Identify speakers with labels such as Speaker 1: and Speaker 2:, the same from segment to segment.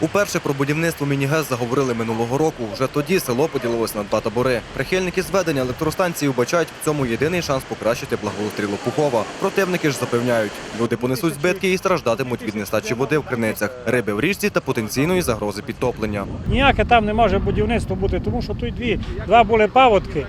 Speaker 1: Уперше про будівництво міні-ГЕС заговорили минулого року. Вже тоді село поділилось на два табори. Прихильники зведення електростанції вбачають в цьому єдиний шанс покращити благоустрій Лопухова. Противники ж запевняють, люди понесуть збитки і страждатимуть від нестачі води в криницях, риби в річці та потенційної загрози підтоплення.
Speaker 2: Ніяке там не може будівництво бути, тому що тут дві, два були паводки,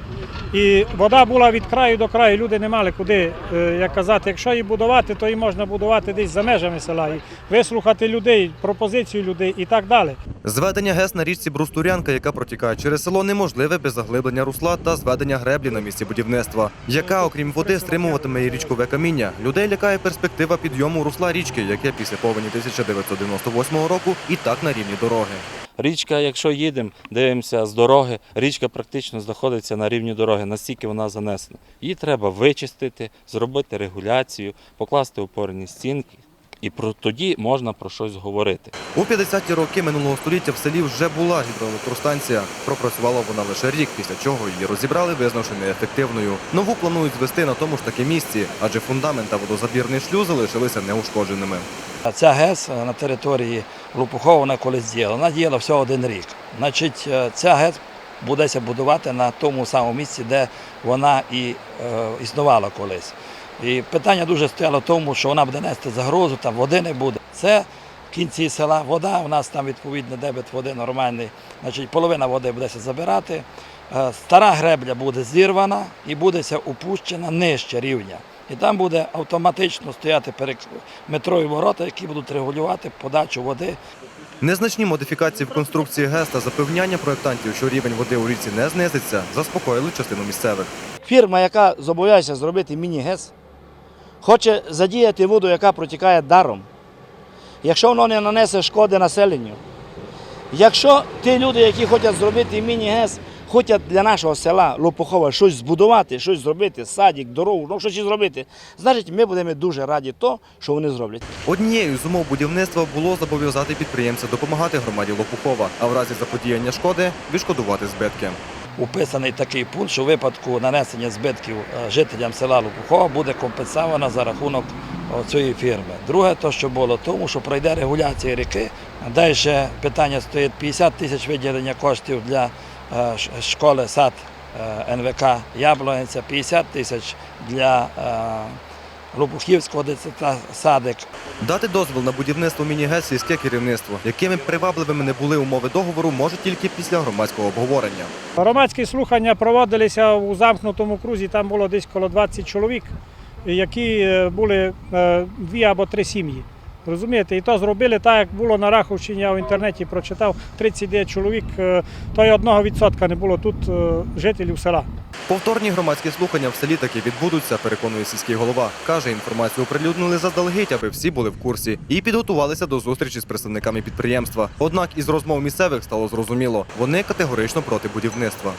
Speaker 2: і вода була від краю до краю. Люди не мали куди, е, як казати, якщо її будувати, то її можна будувати десь за межами села і вислухати людей, пропозицію людей і так далі.
Speaker 1: Зведення ГЕС на річці Брустурянка, яка протікає через село, неможливе без заглиблення русла та зведення греблі на місці будівництва, яка, окрім води, стримуватиме і річкове каміння. Людей лякає перспектива підйому русла річки, яке після повені 1998 року і так на рівні дороги.
Speaker 3: Річка, якщо їдемо, дивимося з дороги, річка практично знаходиться на рівні дороги, настільки вона занесена. Її треба вичистити, зробити регуляцію, покласти опорні стінки, і про тоді можна про щось говорити.
Speaker 1: У 50-ті роки минулого століття в селі вже була гідроелектростанція. Пропрацювала вона лише рік, після чого її розібрали, визнавши неефективною. Нову планують звести на тому ж таки місці, адже фундамент та водозабірний шлюз залишилися неушкодженими.
Speaker 4: Ця ГЕС на території Лопухова вона колись діяла. Вона діяла всього один рік. Значить, е, ця ГЕС будеться будувати на тому самому місці, де вона і е, існувала колись. І питання дуже стояло в тому, що вона буде нести загрозу, там води не буде. Це в кінці села вода, у нас там відповідний дебет води нормальний. Значить, половина води будеться забирати. Е, Стара гребля буде зірвана і будеться опущена нижче рівня. І там буде автоматично стояти перек- метрові ворота, які будуть регулювати подачу води
Speaker 1: Незначні модифікації в конструкції ГЕС та запевняння проєктантів, що рівень води у річці не знизиться, заспокоїли частину місцевих.
Speaker 5: Фірма, яка зобов'язується зробити міні-ГЕС, хоче задіяти воду, яка протікає даром. Якщо воно не нанесе шкоди населенню, якщо ті люди, які хочуть зробити міні-ГЕС, хочуть для нашого села Лопухова щось збудувати, щось зробити, садик, дорогу, ну щось зробити, значить ми будемо дуже раді то, що вони зроблять.
Speaker 1: Однією з умов будівництва було зобов'язати підприємця допомагати громаді Лопухова, а в разі заподіяння шкоди відшкодувати збитки.
Speaker 4: Уписаний такий пункт, що в випадку нанесення збитків е, жителям села Лопухова буде компенсовано за рахунок цієї фірми. Друге, то що було, тому що пройде регуляція ріки. Далі питання стоїть 50 тисяч виділення коштів для е, школи сад е, НВК Яблониця, 50 тисяч для Лопухівського дитсадка садик.
Speaker 1: Дати дозвіл на будівництво міні-ГЕС сільське керівництво, якими привабливими не були умови договору, може тільки після громадського обговорення.
Speaker 2: Громадські слухання проводилися у замкнутому крузі, там було десь коло 20 чоловік, які е, були е, дві або три сім'ї. Розумієте, і то зробили так, як було на Раховщині, я в інтернеті прочитав 39 чоловік, е, то й одного відсотка не було тут е, жителів села.
Speaker 1: Повторні громадські слухання в селі таки відбудуться, переконує сільський голова. Каже, інформацію оприлюднили заздалегідь, аби всі були в курсі і підготувалися до зустрічі з представниками підприємства. Однак із розмов місцевих стало зрозуміло, вони категорично проти будівництва.